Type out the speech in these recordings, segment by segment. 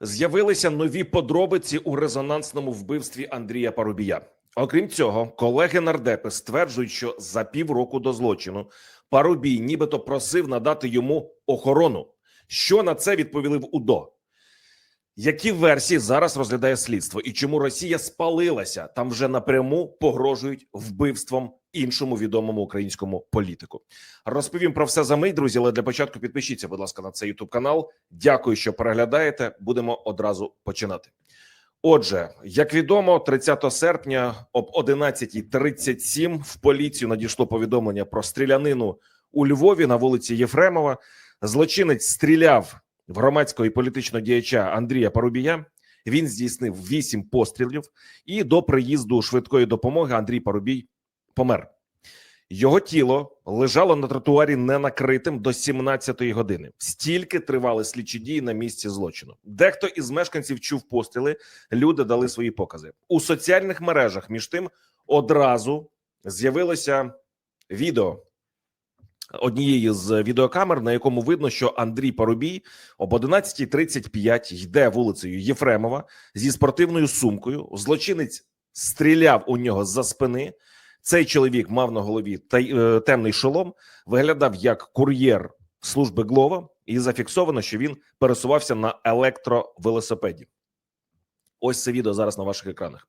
З'явилися нові подробиці у резонансному вбивстві Андрія Парубія. Окрім цього, колеги нардепи стверджують, що за півроку до злочину Парубій нібито просив надати йому охорону. Що на це відповіли в УДО? Які версії зараз розглядає слідство, і чому Росія спалилася? Там вже напряму погрожують вбивством іншому відомому українському політику. Розповім про все за мить, друзі. Але для початку підпишіться, будь ласка, на цей Ютуб канал. Дякую, що переглядаєте. Будемо одразу починати. Отже, як відомо, 30 серпня об 11.37 в поліцію надійшло повідомлення про стрілянину у Львові на вулиці Єфремова. Злочинець стріляв громадського і політичного діяча Андрія Парубія. Він здійснив вісім пострілів, і до приїзду швидкої допомоги Андрій Парубій помер. Його тіло лежало на тротуарі ненакритим до 17-ї години. Стільки тривали слідчі дії на місці злочину. Дехто із мешканців чув постріли. Люди дали свої покази у соціальних мережах. Між тим одразу з'явилося відео однієї з відеокамер, на якому видно, що Андрій Парубій об 11.35 йде вулицею Єфремова зі спортивною сумкою. Злочинець стріляв у нього за спини. Цей чоловік мав на голові е, темний шолом, виглядав як кур'єр служби Глова, і зафіксовано, що він пересувався на електровелосипеді. Ось це відео зараз на ваших екранах.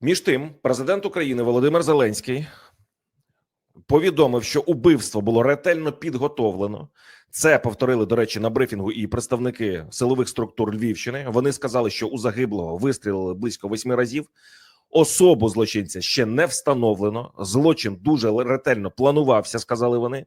Між тим, президент України Володимир Зеленський повідомив, що убивство було ретельно підготовлено. Це повторили, до речі, на брифінгу і представники силових структур Львівщини. Вони сказали, що у загиблого вистрілили близько восьми разів. Особу злочинця ще не встановлено. Злочин дуже ретельно планувався. Сказали вони.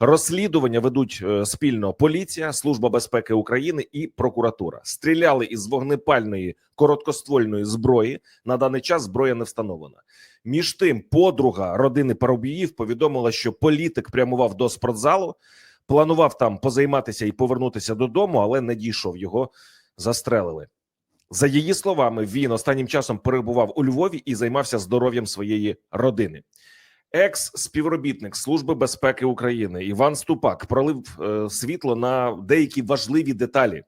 Розслідування ведуть е, спільно поліція, служба безпеки України і прокуратура. Стріляли із вогнепальної короткоствольної зброї. На даний час зброя не встановлена. Між тим, подруга родини Парубіїв повідомила, що політик прямував до спортзалу, планував там позайматися і повернутися додому, але не дійшов. Його застрелили. За її словами, він останнім часом перебував у Львові і займався здоров'ям своєї родини. Екс-співробітник Служби безпеки України Іван Ступак пролив е, світло на деякі важливі деталі.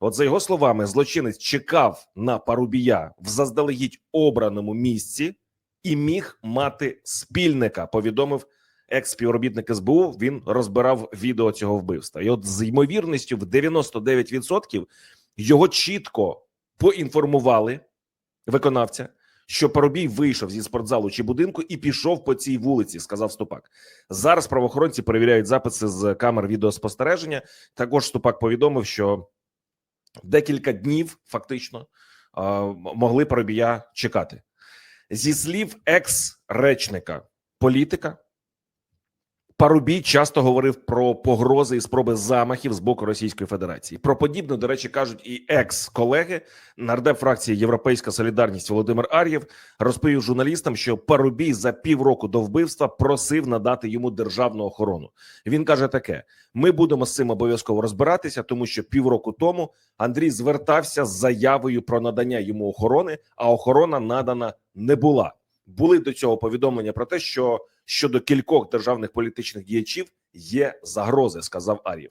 От за його словами, злочинець чекав на Парубія в заздалегідь обраному місці і міг мати спільника. Повідомив екс-співробітник СБУ. Він розбирав відео цього вбивства. І от з ймовірністю в 99% його чітко поінформували виконавця, що Парубій вийшов зі спортзалу чи будинку і пішов по цій вулиці. Сказав Ступак. Зараз правоохоронці перевіряють записи з камер відеоспостереження. Також Ступак повідомив, що декілька днів фактично могли Парубія чекати. Зі слів екс-речника політика, Парубій часто говорив про погрози і спроби замахів з боку Російської Федерації. Про подібне, до речі, кажуть і екс-колеги нардеп фракції Європейська Солідарність Володимир Ар'єв розповів журналістам, що Парубій за півроку до вбивства просив надати йому державну охорону. Він каже таке: ми будемо з цим обов'язково розбиратися, тому що півроку тому Андрій звертався з заявою про надання йому охорони, а охорона надана не була. Були до цього повідомлення про те, що щодо кількох державних політичних діячів є загрози, сказав Ар'єв.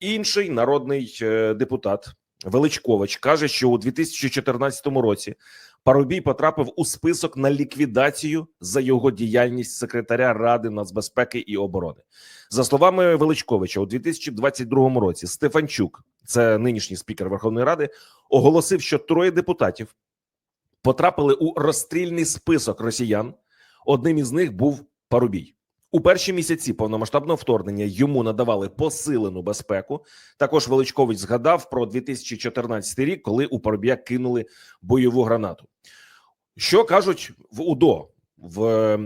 Інший народний е, депутат Величкович каже, що у 2014 році Парубій потрапив у список на ліквідацію за його діяльність секретаря Ради нацбезпеки і оборони. За словами Величковича, у 2022 році Стефанчук, це нинішній спікер Верховної Ради, оголосив, що троє депутатів потрапили у розстрільний список росіян. Одним із них був Парубій. У перші місяці повномасштабного вторгнення йому надавали посилену безпеку. Також Величкович згадав про 2014 рік, коли у Парубія кинули бойову гранату. Що кажуть в УДО в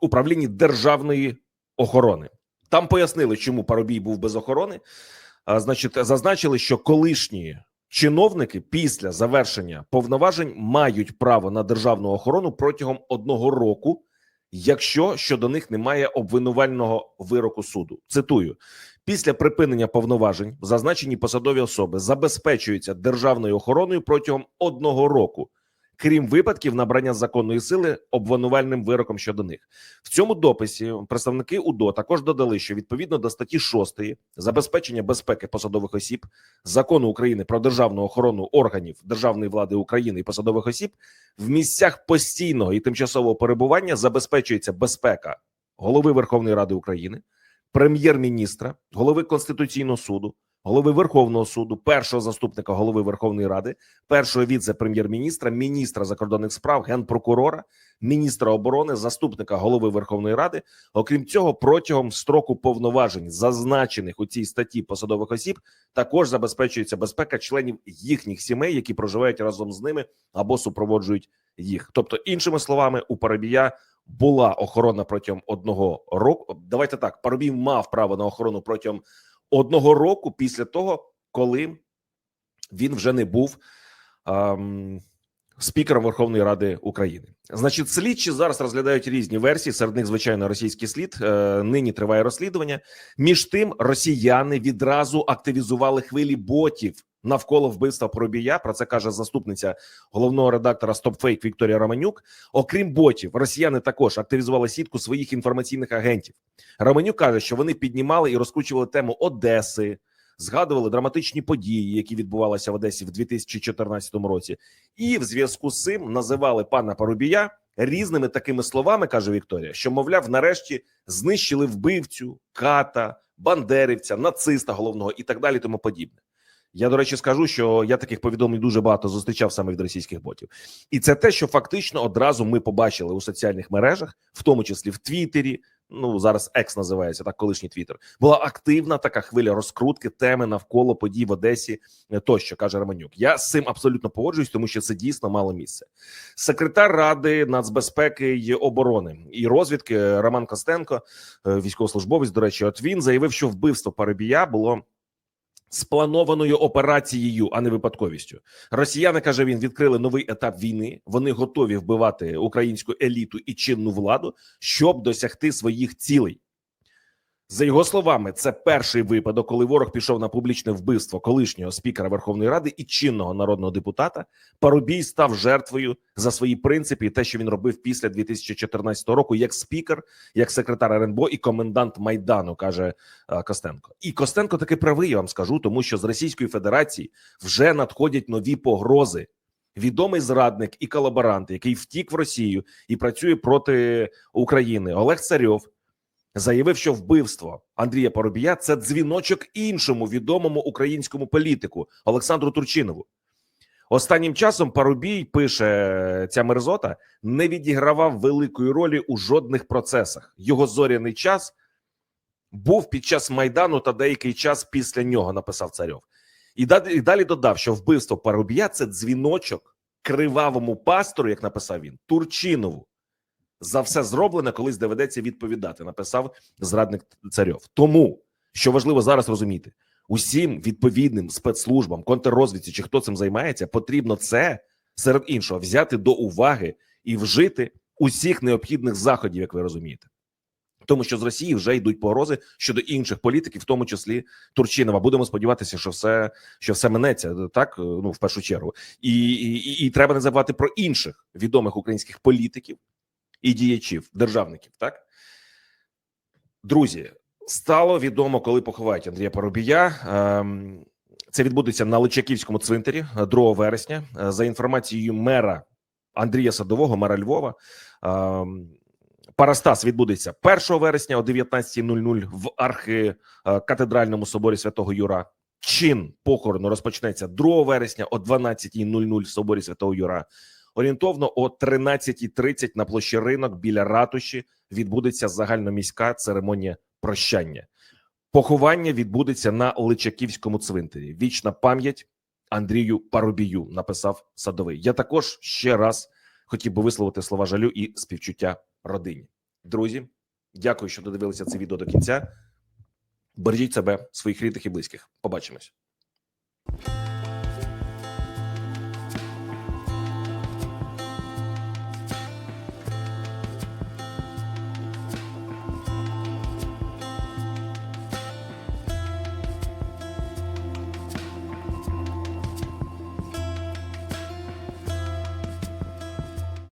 управлінні державної охорони? Там пояснили, чому Парубій був без охорони. А, значить, зазначили, що колишні чиновники після завершення повноважень мають право на державну охорону протягом одного року якщо щодо них немає обвинувального вироку суду. Цитую: після припинення повноважень зазначені посадові особи забезпечуються державною охороною протягом одного року. Крім випадків набрання законної сили обвинувальним вироком щодо них. В цьому дописі представники УДО також додали, що відповідно до статті 6 забезпечення безпеки посадових осіб закону України про державну охорону органів державної влади України і посадових осіб в місцях постійного і тимчасового перебування забезпечується безпека голови Верховної Ради України, прем'єр-міністра, голови Конституційного суду, голови Верховного суду, першого заступника голови Верховної Ради, першого віце-прем'єр-міністра, міністра закордонних справ, генпрокурора, міністра оборони, заступника голови Верховної Ради. Окрім цього, протягом строку повноважень, зазначених у цій статті посадових осіб, також забезпечується безпека членів їхніх сімей, які проживають разом з ними або супроводжують їх. Тобто, іншими словами, у Парабія була охорона протягом одного року. Давайте так, Парубій мав право на охорону протягом одного року після того, коли він вже не був ем, спікером Верховної Ради України. Значить, слідчі зараз розглядають різні версії. Серед них, звичайно, російський слід. Е, нині триває розслідування. Між тим, росіяни відразу активізували хвилі ботів навколо вбивства Поробія. Про це каже заступниця головного редактора StopFake Вікторія Романюк. Окрім ботів, росіяни також активізували сітку своїх інформаційних агентів. Романюк каже, що вони піднімали і розкручували тему Одеси, згадували драматичні події, які відбувалися в Одесі в 2014 році, і в зв'язку з цим називали пана Парубія різними такими словами, каже Вікторія, що мовляв, нарешті знищили вбивцю, ката, бандерівця, нациста головного і так далі, тому подібне. Я до речі скажу, що я таких повідомлень дуже багато зустрічав саме від російських ботів, і це те, що фактично одразу ми побачили у соціальних мережах, в тому числі в Твіттері, Ну зараз екс називається так, колишній Твіттер. Була активна така хвиля розкрутки теми навколо подій в Одесі. е, Тощо каже Романюк. Я з цим абсолютно погоджуюсь, тому що це дійсно мало місце. Секретар ради нацбезпеки й оборони і розвідки Роман Костенко, е, військовослужбовець. До речі, от він заявив, що вбивство Парубія було спланованою операцією, а не випадковістю. Росіяни каже він відкрили новий етап війни. Вони готові вбивати українську еліту і чинну владу, щоб досягти своїх цілей. За його словами, це перший випадок, коли ворог пішов на публічне вбивство колишнього спікера Верховної Ради і чинного народного депутата. Парубій став жертвою за свої принципи і те, що він робив після 2014 року, як спікер, як секретар РНБО і комендант майдану, каже е, Костенко. І Костенко таки правий, я вам скажу, тому що з Російської Федерації вже надходять нові погрози. Відомий зрадник і колаборант, який втік в Росію і працює проти України, Олег Царьов заявив, що вбивство Андрія Поробія це дзвіночок іншому відомому українському політику Олександру Турчинову. Останнім часом Парубій пише ця мерзота не відігравав великої ролі у жодних процесах. Його зоряний час був під час майдану та деякий час після нього. Написав царьов, і далі додав, що вбивство Парубія це дзвіночок кривавому пастору, як написав він, Турчинову. За все зроблене колись доведеться відповідати. Написав зрадник царьов. Тому що важливо зараз розуміти, усім відповідним спецслужбам, контррозвідці чи хто цим займається, потрібно це серед іншого взяти до уваги і вжити усіх необхідних заходів, як ви розумієте. Тому що з Росії вже йдуть погрози щодо інших політиків, в тому числі Турчинова. Будемо сподіватися, що все що все минеться так. Ну в першу чергу, і, і, і, і треба не забувати про інших відомих українських політиків і діячів, державників. Так друзі, стало відомо, коли поховають Андрія Парубія. Ем, Це відбудеться на Личаківському цвинтарі 2 вересня. Е, За інформацією мера Андрія Садового, мера Львова. ем, Парастас відбудеться 1 вересня о 19.00 в архикатедральному соборі Святого Юра. Чин похорону розпочнеться 2 вересня о 12.00 в соборі Святого Юра. Орієнтовно о 13.30 на площі ринок біля ратуші відбудеться загальноміська церемонія прощання. Поховання відбудеться на Личаківському цвинтарі. Вічна пам'ять Андрію Парубію написав садовий. Я також ще раз хотів би висловити слова жалю і співчуття родині. Друзі, дякую, що додивилися це відео до кінця. Бережіть себе, своїх рідних і близьких. Побачимось.